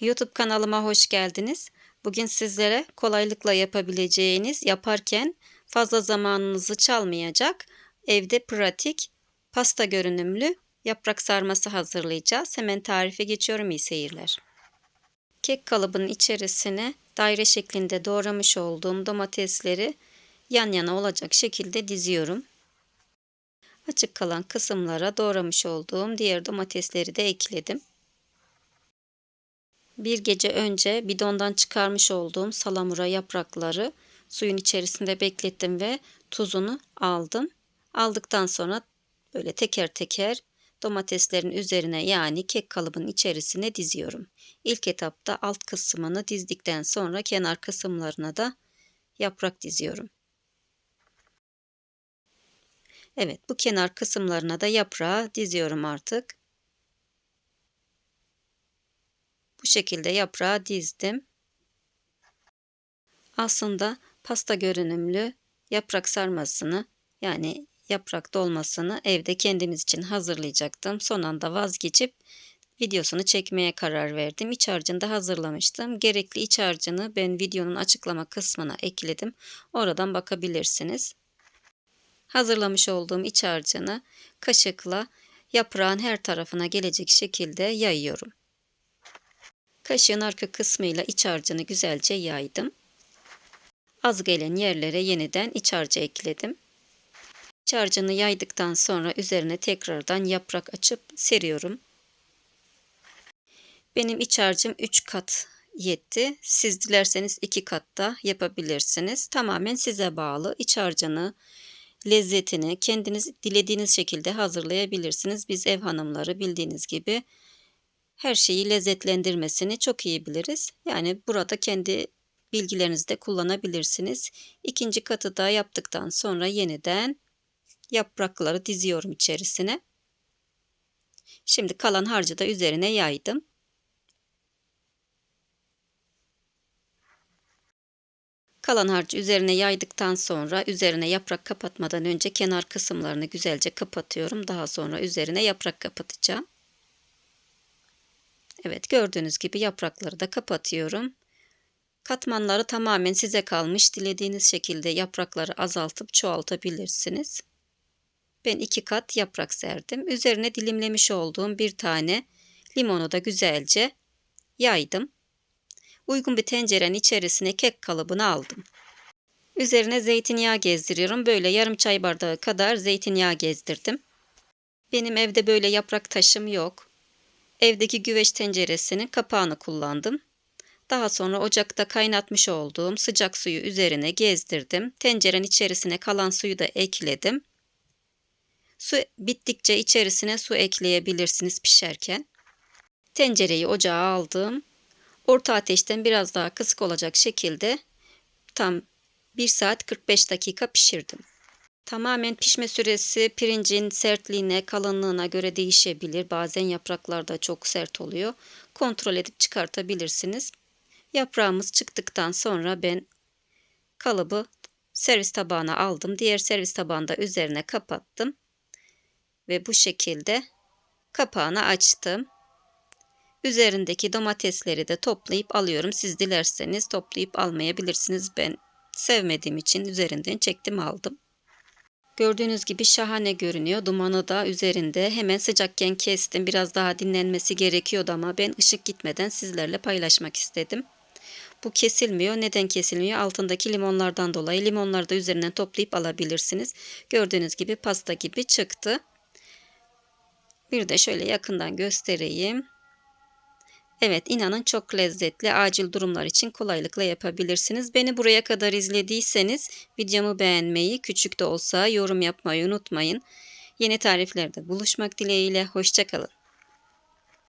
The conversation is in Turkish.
YouTube kanalıma hoş geldiniz. Bugün sizlere kolaylıkla yapabileceğiniz, yaparken fazla zamanınızı çalmayacak, evde pratik, pasta görünümlü yaprak sarması hazırlayacağız. Hemen tarife geçiyorum iyi seyirler. Kek kalıbının içerisine daire şeklinde doğramış olduğum domatesleri yan yana olacak şekilde diziyorum. Açık kalan kısımlara doğramış olduğum diğer domatesleri de ekledim. Bir gece önce bidondan çıkarmış olduğum salamura yaprakları suyun içerisinde beklettim ve tuzunu aldım. Aldıktan sonra böyle teker teker domateslerin üzerine yani kek kalıbının içerisine diziyorum. İlk etapta alt kısmını dizdikten sonra kenar kısımlarına da yaprak diziyorum. Evet bu kenar kısımlarına da yaprağı diziyorum artık. Bu şekilde yaprağı dizdim. Aslında pasta görünümlü yaprak sarmasını yani yaprak dolmasını evde kendimiz için hazırlayacaktım. Son anda vazgeçip videosunu çekmeye karar verdim. İç harcını da hazırlamıştım. Gerekli iç harcını ben videonun açıklama kısmına ekledim. Oradan bakabilirsiniz. Hazırlamış olduğum iç harcını kaşıkla yaprağın her tarafına gelecek şekilde yayıyorum. Kaşığın arka kısmıyla iç harcını güzelce yaydım. Az gelen yerlere yeniden iç harcı ekledim. İç harcını yaydıktan sonra üzerine tekrardan yaprak açıp seriyorum. Benim iç harcım 3 kat yetti. Siz dilerseniz 2 kat da yapabilirsiniz. Tamamen size bağlı. İç harcını, lezzetini kendiniz dilediğiniz şekilde hazırlayabilirsiniz. Biz ev hanımları bildiğiniz gibi her şeyi lezzetlendirmesini çok iyi biliriz. Yani burada kendi bilgilerinizi de kullanabilirsiniz. İkinci katı da yaptıktan sonra yeniden yaprakları diziyorum içerisine. Şimdi kalan harcı da üzerine yaydım. Kalan harcı üzerine yaydıktan sonra üzerine yaprak kapatmadan önce kenar kısımlarını güzelce kapatıyorum. Daha sonra üzerine yaprak kapatacağım. Evet gördüğünüz gibi yaprakları da kapatıyorum. Katmanları tamamen size kalmış. Dilediğiniz şekilde yaprakları azaltıp çoğaltabilirsiniz. Ben iki kat yaprak serdim. Üzerine dilimlemiş olduğum bir tane limonu da güzelce yaydım. Uygun bir tencerenin içerisine kek kalıbını aldım. Üzerine zeytinyağı gezdiriyorum. Böyle yarım çay bardağı kadar zeytinyağı gezdirdim. Benim evde böyle yaprak taşım yok. Evdeki güveç tenceresinin kapağını kullandım. Daha sonra ocakta kaynatmış olduğum sıcak suyu üzerine gezdirdim. Tencerenin içerisine kalan suyu da ekledim. Su bittikçe içerisine su ekleyebilirsiniz pişerken. Tencereyi ocağa aldım. Orta ateşten biraz daha kısık olacak şekilde tam 1 saat 45 dakika pişirdim. Tamamen pişme süresi pirincin sertliğine, kalınlığına göre değişebilir. Bazen yapraklar da çok sert oluyor. Kontrol edip çıkartabilirsiniz. Yaprağımız çıktıktan sonra ben kalıbı servis tabağına aldım. Diğer servis tabağında üzerine kapattım. Ve bu şekilde kapağını açtım. Üzerindeki domatesleri de toplayıp alıyorum. Siz dilerseniz toplayıp almayabilirsiniz. Ben sevmediğim için üzerinden çektim aldım. Gördüğünüz gibi şahane görünüyor. Dumanı da üzerinde. Hemen sıcakken kestim. Biraz daha dinlenmesi gerekiyordu ama ben ışık gitmeden sizlerle paylaşmak istedim. Bu kesilmiyor. Neden kesilmiyor? Altındaki limonlardan dolayı. Limonları da üzerinden toplayıp alabilirsiniz. Gördüğünüz gibi pasta gibi çıktı. Bir de şöyle yakından göstereyim. Evet inanın çok lezzetli acil durumlar için kolaylıkla yapabilirsiniz. Beni buraya kadar izlediyseniz videomu beğenmeyi küçük de olsa yorum yapmayı unutmayın. Yeni tariflerde buluşmak dileğiyle hoşçakalın.